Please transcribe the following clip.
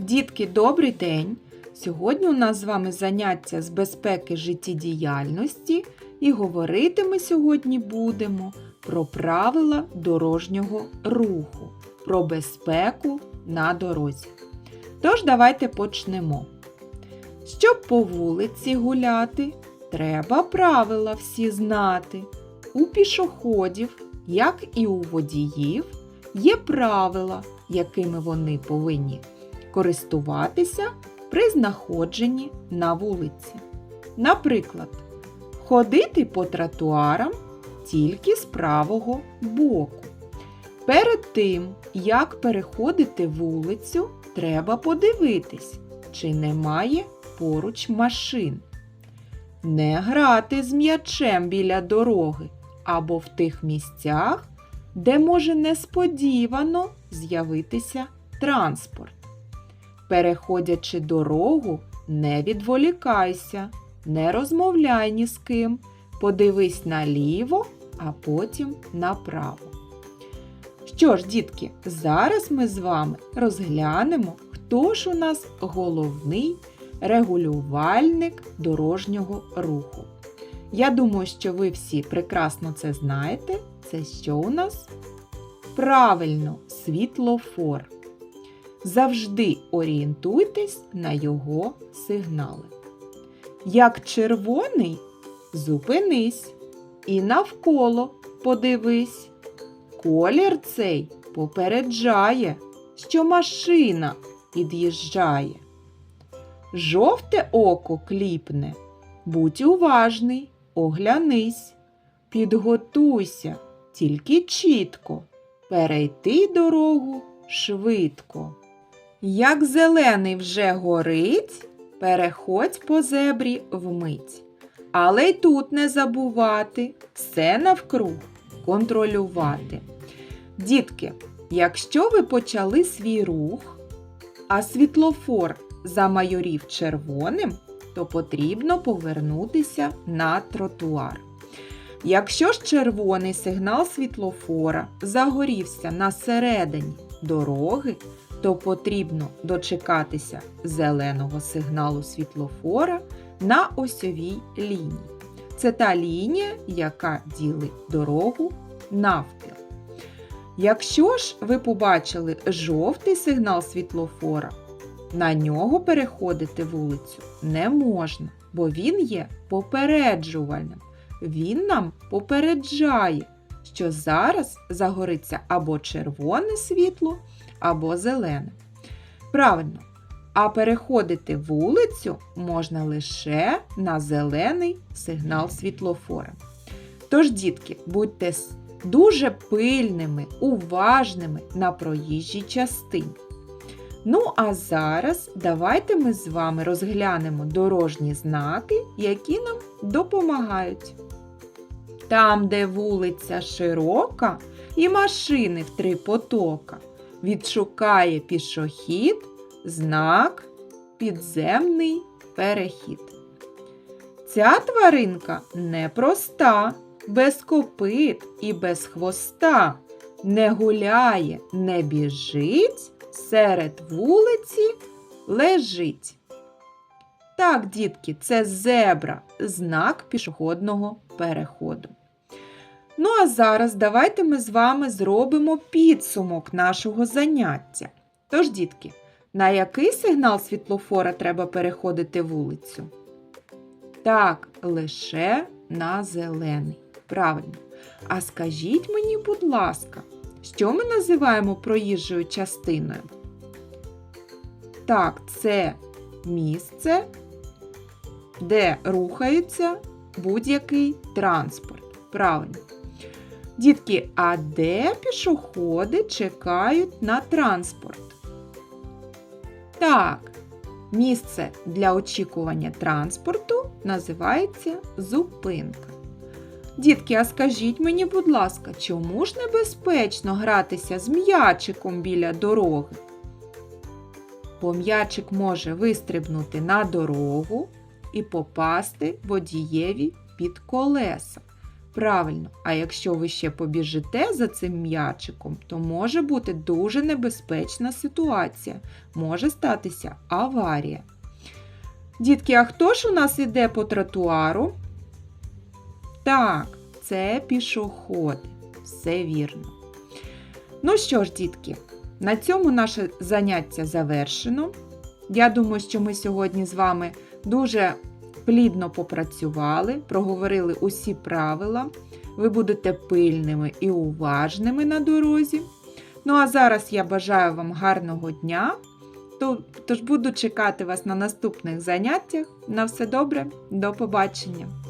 Дітки, добрий день! Сьогодні у нас з вами заняття з безпеки життєдіяльності і говорити ми сьогодні будемо про правила дорожнього руху, про безпеку на дорозі. Тож давайте почнемо. Щоб по вулиці гуляти, треба правила всі знати. У пішоходів, як і у водіїв, є правила, якими вони повинні користуватися при знаходженні на вулиці. Наприклад, ходити по тротуарам тільки з правого боку. Перед тим, як переходити вулицю, треба подивитись, чи немає поруч машин. Не грати з м'ячем біля дороги або в тих місцях, де може несподівано з'явитися транспорт. Переходячи дорогу, не відволікайся, не розмовляй ні з ким, подивись наліво, а потім направо. Що ж, дітки, зараз ми з вами розглянемо, хто ж у нас головний регулювальник дорожнього руху. Я думаю, що ви всі прекрасно це знаєте. Це що у нас? Правильно, світлофор. Завжди орієнтуйтесь на його сигнали. Як червоний, зупинись і навколо подивись. Колір цей попереджає, що машина під'їжджає. Жовте око кліпне. Будь уважний, оглянись, підготуйся, тільки чітко, перейти дорогу швидко. Як зелений вже горить, переходь по зебрі вмить. Але й тут не забувати все навкруг контролювати. Дітки, якщо ви почали свій рух, а світлофор замайорів червоним, то потрібно повернутися на тротуар. Якщо ж червоний сигнал світлофора загорівся на середині дороги, то потрібно дочекатися зеленого сигналу світлофора на осьовій лінії. Це та лінія, яка ділить дорогу навпіл. Якщо ж ви побачили жовтий сигнал світлофора, на нього переходити вулицю не можна, бо він є попереджувальним. Він нам попереджає, що зараз загориться або червоне світло, або зелене. Правильно, а переходити вулицю можна лише на зелений сигнал світлофора. Тож, дітки, будьте дуже пильними, уважними на проїжджій частині. Ну, а зараз давайте ми з вами розглянемо дорожні знаки, які нам допомагають. Там, де вулиця широка і машини в три потока, відшукає пішохід знак підземний перехід. Ця тваринка непроста, без копит і без хвоста, не гуляє, не біжить, серед вулиці лежить. Так, дітки, це зебра, знак пішохідного переходу. Ну, а зараз давайте ми з вами зробимо підсумок нашого заняття. Тож, дітки, на який сигнал світлофора треба переходити вулицю? Так, лише на зелений. Правильно. А скажіть мені, будь ласка, що ми називаємо проїжджою частиною? Так, це місце, де рухається будь-який транспорт. Правильно. Дітки, а де пішоходи чекають на транспорт? Так, місце для очікування транспорту називається зупинка. Дітки, а скажіть мені, будь ласка, чому ж небезпечно гратися з м'ячиком біля дороги? Бо м'ячик може вистрибнути на дорогу і попасти водієві під колеса. Правильно, а якщо ви ще побіжите за цим м'ячиком, то може бути дуже небезпечна ситуація. Може статися аварія. Дітки, а хто ж у нас іде по тротуару? Так, це пішоходи. Все вірно. Ну що ж, дітки, на цьому наше заняття завершено. Я думаю, що ми сьогодні з вами дуже плідно попрацювали, проговорили усі правила. Ви будете пильними і уважними на дорозі. Ну а зараз я бажаю вам гарного дня. Тож буду чекати вас на наступних заняттях. На все добре, до побачення!